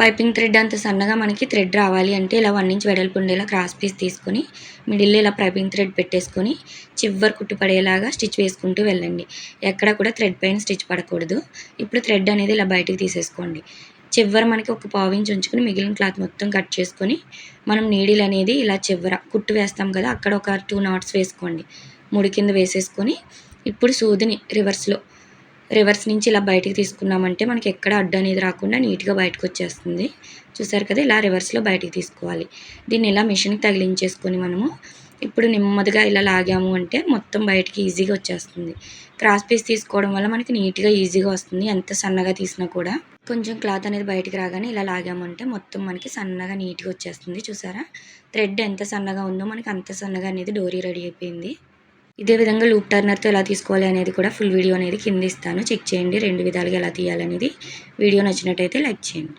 Piping thread అంత సన్నగా మనకి థ్రెడ్ రావాలి అంటే ఇలా వన్ ఇంచ్ వెడల్పు ఉండేలా క్రాస్ పీస్ తీసుకొని మిడిల్లో ఇలా పైపింగ్ థ్రెడ్ పెట్టేసుకొని చివరి కుట్టు పడేలాగా స్టిచ్ వేసుకుంటూ వెళ్ళండి. ఎక్కడ కూడా థ్రెడ్ పైన స్టిచ్ పడకూడదు. ఇప్పుడు థ్రెడ్ అనేది ఇలా బయటికి తీసేసుకోండి. చివరి మనకి ఒక పావు ఇంచ్ ఉంచుకొని మిగిలిన క్లాత్ మొత్తం కట్ చేసుకొని మనం నీడిల్ అనేది ఇలా చివర కుట్టు వేస్తాం కదా అక్కడ ఒక టూ నాట్స్ వేసుకోండి. ముడి కింద వేసేసుకొని ఇప్పుడు సూదిని రివర్స్లో రివర్స్ నుంచి ఇలా బయటకు తీసుకున్నామంటే మనకి ఎక్కడ అడ్డు అనేది రాకుండా నీట్గా బయటకు వచ్చేస్తుంది. చూసారు కదా ఇలా రివర్స్లో బయటకు తీసుకోవాలి. దీన్ని ఇలా మిషన్కి తగిలించేసుకొని మనము ఇప్పుడు నెమ్మదిగా ఇలా లాగాము అంటే మొత్తం బయటికి ఈజీగా వచ్చేస్తుంది. క్రాస్ పీస్ తీసుకోవడం వల్ల మనకి నీట్గా ఈజీగా వస్తుంది. ఎంత సన్నగా తీసినా కూడా. కొంచెం క్లాత్ అనేది బయటికి రాగానే ఇలా లాగామంటే మొత్తం మనకి సన్నగా నీట్గా వచ్చేస్తుంది. చూసారా? థ్రెడ్ ఎంత సన్నగా ఉందో మనకి అంత సన్నగా అనేది డోరీ రెడీ అయిపోయింది. ఇదే విధంగా లూప్ టర్నర్తో ఎలా తీసుకోవాలి అనేది కూడా ఫుల్ వీడియో అనేది కింద ఇస్తాను. చెక్ చేయండి. రెండు విధాలుగా ఎలా తీయాలనేది. వీడియో నచ్చినట్టయితే లైక్ చేయండి.